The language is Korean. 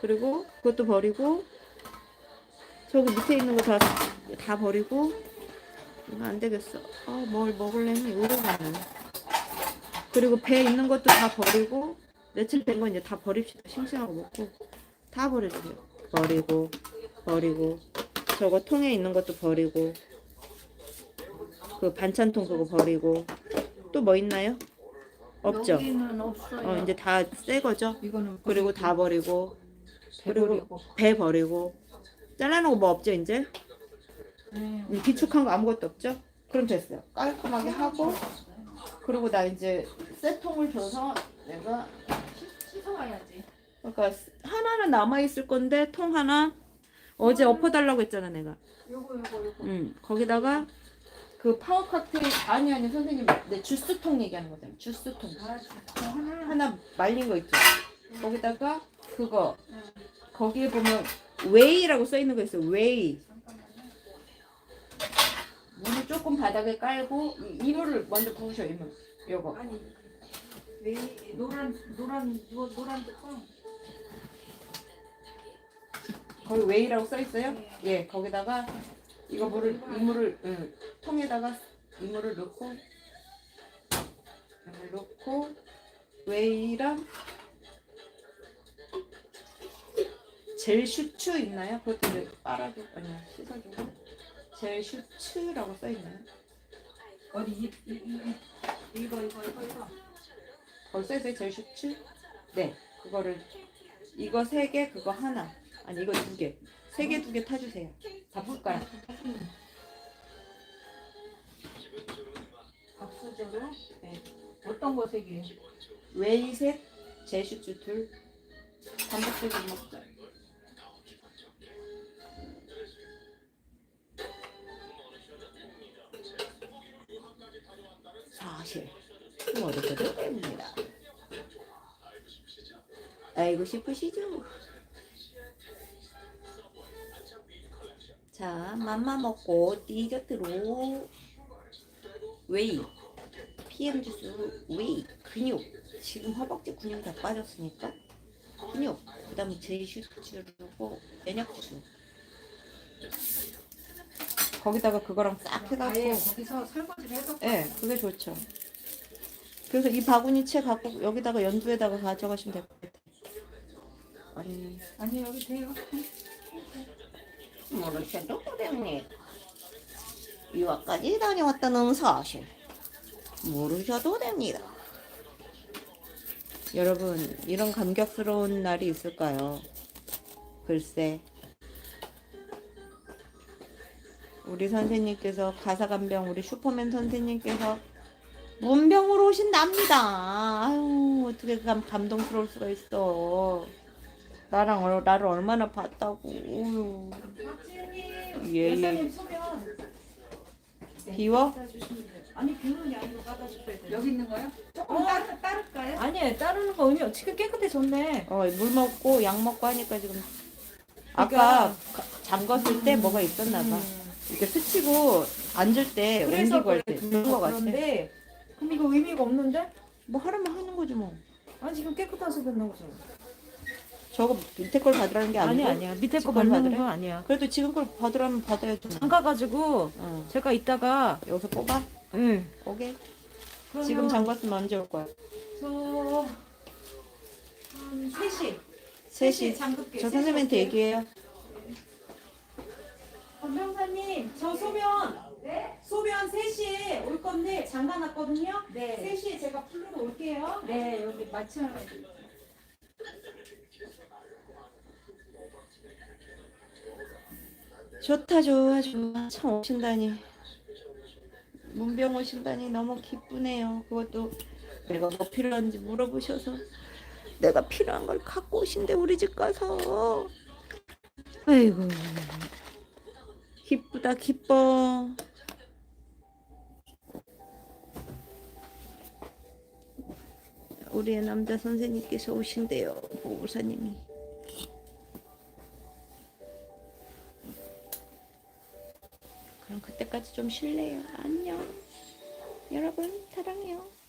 그리고 그것도 버리고 저기 밑에 있는 거 다 다 버리고 이거 안 되겠어. 아, 뭘 먹으려면 오래가네. 그리고 배 있는 것도 다 버리고 며칠 된 거 이제 다 버립시다. 싱싱하고 먹고 다 버려주세요. 버리고 버리고 저거 통에 있는 것도 버리고 그 반찬통 그거 버리고 또 뭐 있나요? 없죠. 없어요. 어 이제 다 새 거죠. 이거는 그리고 다 버리고 그리고 버리고. 배 버리고 잘라놓은 거 뭐 없죠 이제 네. 이 기축한 거 아무것도 없죠? 그럼 됐어요. 깔끔하게 하고 그리고 나 이제 새 통을 줘서 내가 씻어와야지. 그러니까 하나는 남아 있을 건데 통 하나 어제 엎어달라고 했잖아 내가. 요거 요거 요거. 응 거기다가 그 파워 칵테일 아니 아니 선생님 내 주스통 얘기하는 거잖아 주스통 아. 하나 말린 거 있죠. 거기다가 그거 응. 거기에 보면 웨이라고 써 있는 거 있어요. 물을 조금 바닥에 깔고 이- 이물을 먼저 부으셔 이물. 요거. 아니 왜 노란 노란 노 노란 뚜껑. 거기 웨이라고 써 있어요? 네. 예, 거기다가 이거 물을 이물을 응, 통에다가 이물을 넣고 이물 넣고 웨이랑 젤 슈츠 있나요? 그것도 이제 빨아주고 아니야 씻어주고 젤 슈츠라고 써 있나요? 어디 이, 이, 이, 이, 이거 이거 이거 이거. 거기 써 있어요 젤 슈츠? 네, 그거를 이거 세 개, 그거 하나 아니 이거 두 개, 세 개 두 개 타주세요. 다 숟가락. 박수저로. 네. 어떤 거 색이? 웨이셋, 제슈츠 둘, 단백질 먹자. 사실 모르셔도 됩니다. 알고 싶으시죠? 자, 맘마 먹고 디저트로 웨이 PM 주스 웨이 근육 지금 허벅지 근육 다 빠졌으니까 근육 그 다음에 제슈츠르고 면역 주 거기다가 그거랑 싹 아예 해갖고 거기서 설거지를 해서. 예 그게 좋죠 그래서 이 바구니 채 갖고 여기다가 연두에다가 가져가시면 될 것 같아요 아니 아니 여기 돼요. 모르셔도 됩니다 유학까지 다녀왔다는 사실 모르셔도 됩니다. 여러분, 이런 감격스러운 날이 있을까요? 글쎄. 우리 선생님께서 가사감병 우리 슈퍼맨 선생님께서 문병으로 오신답니다. 아유 어떻게 감, 감동스러울 수가 있어. 나랑 얼- 나를 얼마나 봤다고. 예, 예. 네, 비워? 아니 비누는 아니고 갖다 주셔야 돼요. 여기 있는 거요? 조금 따르, 따를까요? 아니 따르는 거 언니 지금 깨끗해졌네. 어, 물 먹고 약 먹고 하니까 지금 아까 그러니까- 가- 잠궜을 때 뭐가 있었나 봐. 음. 이렇게 스치고 앉을 때 옮기고 할때 그래, 그런 거 같아. 그런데 그럼 이거 의미가 없는데? 뭐 하라면 하는 거지 뭐. 아니 지금 깨끗해서 된다고서 저거 밑에 걸 받으라는 게 아니 아니고. 아니야 밑에 거 지금 받는 받으래? 건 아니야. 그래도 지금 걸 받으라면 받아야지. 뭐. 잠가 가지고 어. 제가 이따가 여기서 뽑아. 예. 오게. 지금 잠갔으면 언제 올 거야? 저한 3시 3시. 잠글게. 저 선생님한테 얘기해요. 저 소변 소변 3시에 올 건데 잠가놨거든요. 네. 3시에 제가 풀러러 올게요. 네 여기 마취하면 좋다 좋아 좋아. 참 오신다니. 문병 오신다니 너무 기쁘네요. 그것도 내가 뭐 필요한지 물어보셔서 내가 필요한 걸 갖고 오신대 우리 집 가서. 아이고 기쁘다 기뻐. 우리의 남자 선생님께서 오신대요 보호사님이. 그럼 그때까지 좀 쉴래요. 안녕. 여러분 사랑해요.